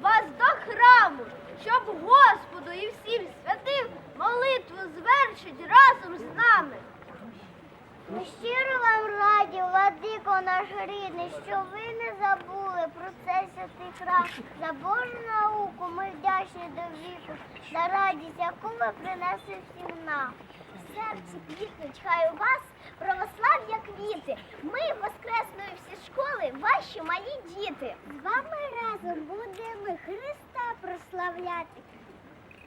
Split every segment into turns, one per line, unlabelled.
вас до храму, щоб Господу і всім святим молитву звершить разом з нами.
Ми щиро вам раді, владико наш рідний, що ви не забули про цей святий храм. За Божу науку ми вдячні до віку, за радість, яку ви принесли всім нам. Серці квітнуть, хай у вас православ'я квіти. Ми воскресною ваші малі діти. З вами разом будемо Христа прославляти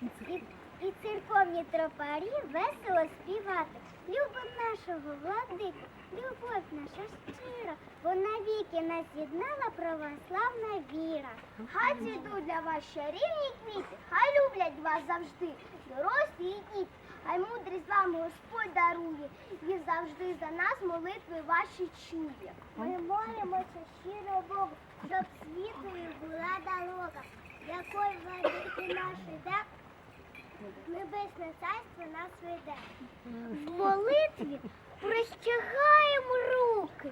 і, і церковні тропарі весело співати. Любим нашого владику, любов наша щира, бо навіки нас єднала православна віра. Хай зійдуть для вас чарівні квіти, хай люблять вас завжди, дорослі і діти. Хай мудрість вам Господь дарує і завжди за нас молитви ваші чує. Ми хоче щиро Богу, щоб світлою була дорога, якою владики наш іде, небесне царство нас веде. В молитві прищагаємо руки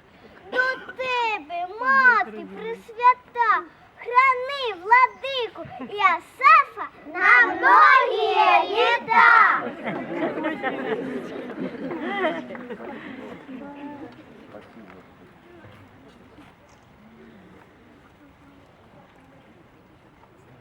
до тебе, мати, присвята, храни, владику і Асафа на многі літа.